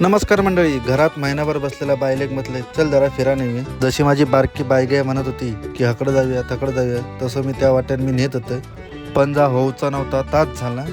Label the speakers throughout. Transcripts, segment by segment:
Speaker 1: नमस्कार मंडळी घरात महिनाभर बसलेला बायलेक म्हटले चल जरा फिरा नेहमी. जशी माझी बारकी बायगे म्हणत होती की हकडं जाऊया तकडं जाऊया तसं मी त्या वाट्यात मी नेत होते. पण जा होऊचा नव्हता ताच झाला.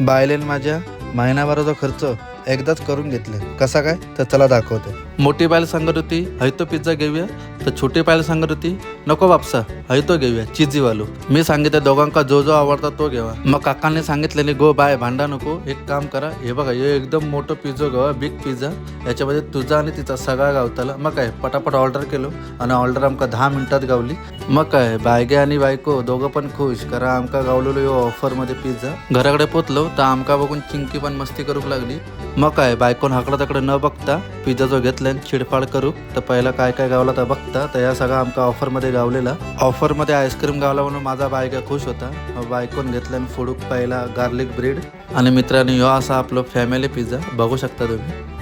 Speaker 1: बायलेन माझ्या महिनाभराचा खर्च एकदाच करून घेतले. कसा काय? तर चला दाखवते. मोठी बायल सांगत होती हय तो पिझ्झा घेऊया. तर छोटी बायल सांगत होती नको बापसा हय तो घेऊया चिझीवालो मी सांगितलं दोघांका जो जो आवडता तो घेवा. मग काकांनी सांगितलेले गो बाय भांडा नको एक काम करा हे बघा हे एकदम मोठं पिझ्झा घ्यावा बिग पिझ्झा याच्यामध्ये तुझा आणि तिचा सगळा गावताला. मग काय पटापट ऑर्डर केलो आणि ऑर्डर आमका दहा मिनिटात गावली. मग काय बायगे आणि बायको दोघं पण खुश. कारण आमका गावलेलो यो ऑफरमध्ये पिझ्झा घराकडे पोचलो तर आमका बघून चिंकी पण मस्ती करूक लागली. मग काय बायकोन हाकडं तकडे न बघता पिझ्झा जो घेतला चिडफाड करू तर पहिला काय काय गावला तर बघता तर या सगळा आमका ऑफरमध्ये गावलेला. ऑफरमध्ये आईस्क्रीम गावला म्हणून माझा बायका खुश होता. मग बायकोन घेतल्यान फुडूक पहिला गार्लिक ब्रेड आणि मित्रांनी यो असा आपलो फॅमिली पिझ्झा बघू शकता तुम्ही.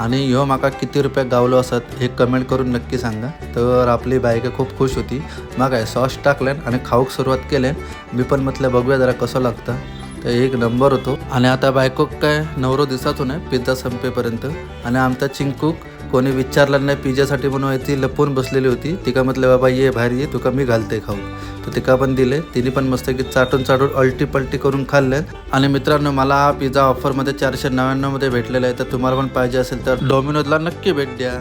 Speaker 1: आणि ह्यो माका किती रुपयात गावलो असत हे कमेंट करून नक्की सांगा. तर आपली बायक खूप खुश होती. मग काय सॉस टाकल्यान आणि खाऊक सुरुवात केल्यान मी पण म्हटलं बघूया जरा कसं लागतं. तर एक नंबर होतो. आणि आता बायको काय नवरो दिसातून नाही पिझ्झा संपेपर्यंत. आणि आमचा चिंकूक कोणी विचारलं नाही पिझ्झासाठी म्हणून ती लपून बसलेली होती. तिका म्हटलं बाबा ये बाहेर ये तुका मी घालते खाऊ. तर तिका पण दिले. तिने पण मस्त की चाटून चाटून अल्टी पलटी करून खाल्ले. आणि मित्रांनो मला हा पिझ्झा ऑफरमध्ये चारशे नव्याण्णवमध्ये भेटलेला आहे. तर तुम्हाला पण पाहिजे असेल तर डॉमिनोजला नक्की भेट द्या.